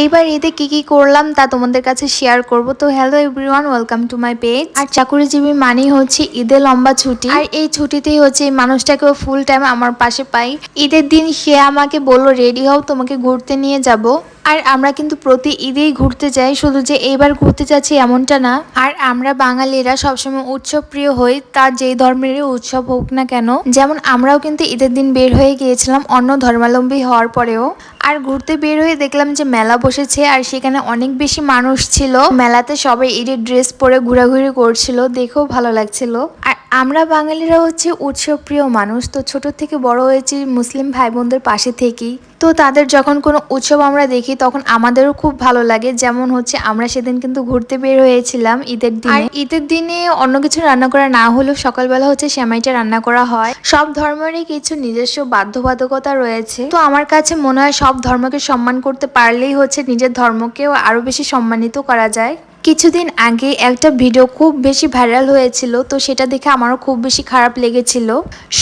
এইবার ঈদে কি কি করলাম তা তোমাদের কাছে শেয়ার করব। তো hello everyone welcome to my page আর চাকুরিজীবী মানেই হচ্ছে ঈদে লম্বা ছুটি। আর এই ছুটিতেই হচ্ছে এই মানুষটাকেও ফুল টাইম আমার পাশে পাই। ঈদের দিন সে আমাকে বলল রেডি হও, তোমাকে ঘুরতে নিয়ে যাব। আর আমরা কিন্তু প্রতি ঈদেই ঘুরতে যাই, শুধু যে এইবার ঘুরতে যাচ্ছি এমনটা না। আর আমরা বাঙালিরা সবসময় উৎসব প্রিয় হই, তার যেই ধর্মেরই উৎসব হোক না কেন। যেমন আমরাও কিন্তু ঈদের দিন বের হয়ে গিয়েছিলাম অন্য ধর্মাবলম্বী হওয়ার পরেও। আর ঘুরতে বের হয়ে দেখলাম যে মেলা বসেছে, আর সেখানে অনেক বেশি মানুষ ছিল। মেলাতে সবাই ঈদের ড্রেস পরে ঘোরাঘুরি করছিল, দেখেও ভালো লাগছিল। আর আমরা বাঙালিরা হচ্ছে উৎসব প্রিয় মানুষ, তো ছোট থেকে বড় হয়েছি মুসলিম ভাই বোনদের পাশে থেকেই। তো তাদের যখন কোনো উৎসব আমরা দেখি, তখন আমাদেরও খুব ভালো লাগে। যেমন হচ্ছে, আমরা সেদিন কিন্তু ঘুরতে বের হয়েছিলাম ঈদের দিনে। ঈদের দিনে অন্য কিছু রান্না করা না হলেও সকালবেলা হচ্ছে সেমাইটা রান্না করা হয়। সব ধর্মেরই কিছু নিজস্ব বাধ্যবাধকতা রয়েছে। তো আমার কাছে মনে হয় সব ধর্মকে সম্মান করতে পারলেই হচ্ছে নিজের ধর্মকেও আরও বেশি সম্মানিত করা যায়। কিছুদিন আগে একটা ভিডিও খুব বেশি ভাইরাল হয়েছিল, তো সেটা দেখে আমারও খুব বেশি খারাপ লেগেছিল।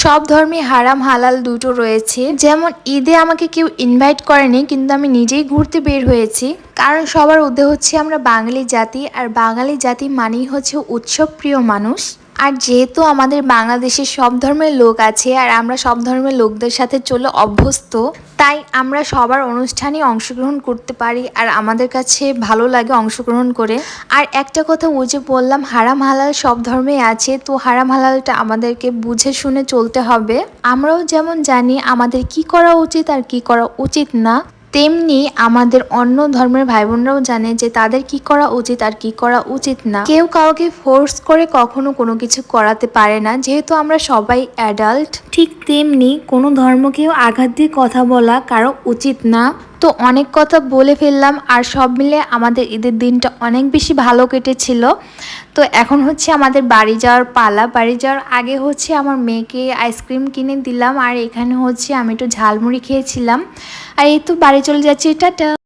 সব ধর্মে হারাম, হালাল দুটো রয়েছে। যেমন ঈদে আমাকে কেউ ইনভাইট করেনি, কিন্তু আমি নিজেই ঘুরতে বের হয়েছি। কারণ সবার উদ্দেশ্য হচ্ছে আমরা বাঙালি জাতি, আর বাঙালি জাতি মানেই হচ্ছে উৎসব প্রিয় মানুষ। আর যেহেতু আমাদের বাংলাদেশে সব ধর্মের লোক আছে আর আমরা সব ধর্মের লোকদের সাথে চলে অভ্যস্ত, তাই আমরা সবার অনুষ্ঠানে অংশগ্রহণ করতে পারি আর আমাদের কাছে ভালো লাগে অংশগ্রহণ করে। আর একটা কথা ওই যে বললাম, হারাম হালাল সব ধর্মে আছে, তো হারাম হালালটা আমাদেরকে বুঝে শুনে চলতে হবে। আমরাও যেমন জানি আমাদের কি করা উচিত আর কি করা উচিত না। তেমনি আমাদের অন্য ধর্মের ভাই বোনরাও জানে যে তাদের কি করা উচিত আর কি করা উচিত না। কেউ কাউকে ফোর্স করে কখনো কোনো কিছু করাতে পারে না। যেহেতু আমরা সবাই অ্যাডাল্ট ঠিক তেমনি কোনো ধর্মকেও আঘাত দিয়ে কথা বলা কারও উচিত না। তো অনেক কথা বলে ফেললাম আর সব মিলে আমাদের ঈদের দিনটা অনেক বেশি ভালো কেটেছিল। তো এখন হচ্ছে আমাদের বাড়ি যাওয়ার পালা। বাড়ি যাওয়ার আগে হচ্ছে আমার মেয়েকে আইসক্রিম কিনে দিলাম আর এখানে হচ্ছে আমি একটু ঝালমুড়ি খেয়েছিলাম। আর এই তো বাড়ি চলে যাচ্ছি, টাটা।